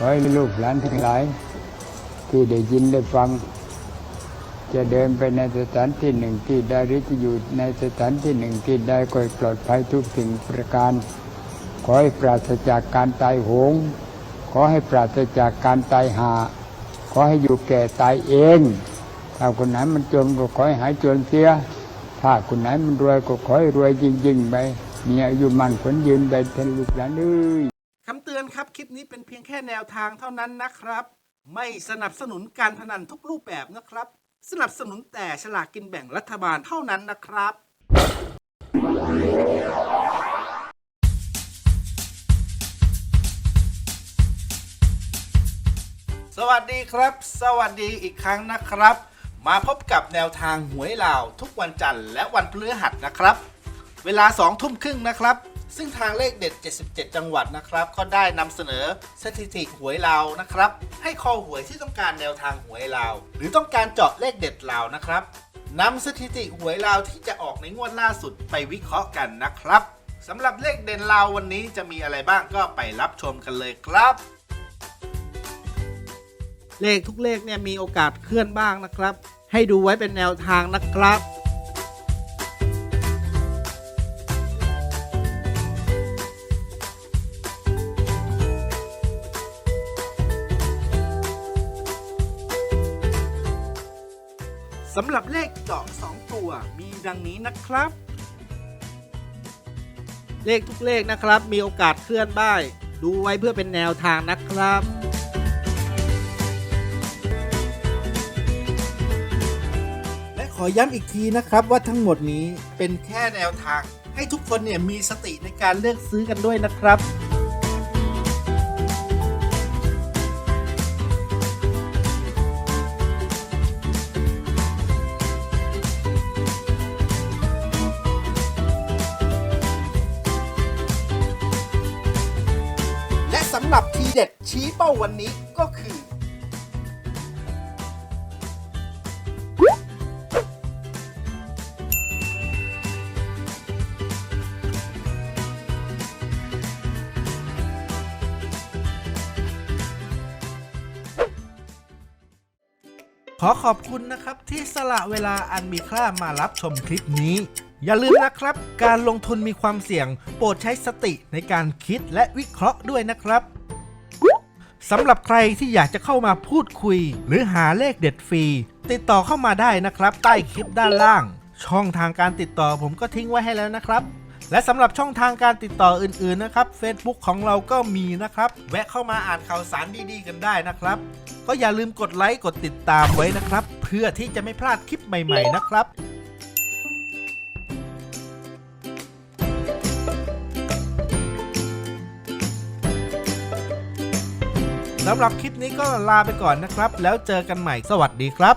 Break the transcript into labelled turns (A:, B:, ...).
A: ขอให้ลูกหลานทั้งหลาย ที่ได้ยินได้ฟัง จะเดินไปในสถานที่หนึ่งที่ใดหรือจะอยู่ในสถานที่หนึ่งที่ใดก็ปลอดภัยทุกสิ่งประการ ขอให้ปราศจากการตายโหง ขอให้ปราศจากการตายหา ขอให้อยู่แก่ตายเองถ้าคนไหนมันจนก็ขอให้หายจนเสีย ถ้าคนไหนมันรวยก็ขอให้รวยจริงๆไปมีอายุมันผลยืนไปเทนลูกหลานเอ้ย
B: อนครับ คลิปนี้เป็นเพียงแค่แนวทางเท่านั้นนะครับ ไม่สนับสนุนการพนันทุกรูปแบบนะครับ สนับสนุนแต่ฉลากกินแบ่งรัฐบาลเท่านั้นนะครับสวัสดีครับ สวัสดีอีกครั้งนะครับ มาพบกับแนวทางหวยลาวทุกวันจันทร์และวันพฤหัสนะครับ เวลา2ทุ่มครึ่งนะครับ ซึ่งทางเลขเด็ด 77 จังหวัดนะครับ ก็ได้นำเสนอสถิติหวยลาวนะครับ ให้คอหวยที่ต้องการแนวทางหวยลาว หรือต้องการเจาะเลขเด็ดลาวนะครับนำสถิติหวยลาวที่จะออกในงวดล่าสุดไปวิเคราะห์กันนะครับสำหรับเลขเด่นลาววันนี้จะมีอะไรบ้างก็ไปรับชมกันเลยครับ เลขทุกเลขเนี่ยมีโอกาสเคลื่อนบ้างนะครับ ให้ดูไว้เป็นแนวทางนะครับ สำหรับเลขเจาะ2ตัวมีดังนี้นะครับ เลขทุกเลขนะครับ มีโอกาสเคลื่อนบ้ายดูไว้เพื่อเป็นแนวทางนะครับและขอย้ำอีกทีนะครับว่าทั้งหมดนี้เป็นแค่แนวทาง ให้ทุกคนเนี่ยมีสติในการเลือกซื้อกันด้วยนะครับ สำหรับทีเด็ดชี้เป้าวันนี้ก็คือ ขอขอบคุณนะครับที่สละเวลาอันมีค่ามารับชมคลิปนี้ อย่าลืมนะครับ การลงทุนมีความเสี่ยง โปรดใช้สติในการคิดและวิเคราะห์ด้วยนะครับสำหรับใครที่อยากจะเข้ามาพูดคุย หรือหาเลขเด็ดฟรี ติดต่อเข้ามาได้นะครับ ใต้คลิปด้านล่าง ช่องทางการติดต่อผมก็ทิ้งไว้ให้แล้วนะครับ และสำหรับช่องทางการติดต่ออื่นๆนะครับ Facebook ของเราก็มีนะครับ แวะเข้ามาอ่านข่าวสารดีๆ กันได้นะครับ ก็อย่าลืมกดไลค์กดติดตามไว้นะครับ เพื่อที่จะไม่พลาดคลิปใหม่ ๆ นะครับ สำหรับคลิปนี้ก็ลาไปก่อนนะครับ แล้วเจอกันใหม่สวัสดีครับ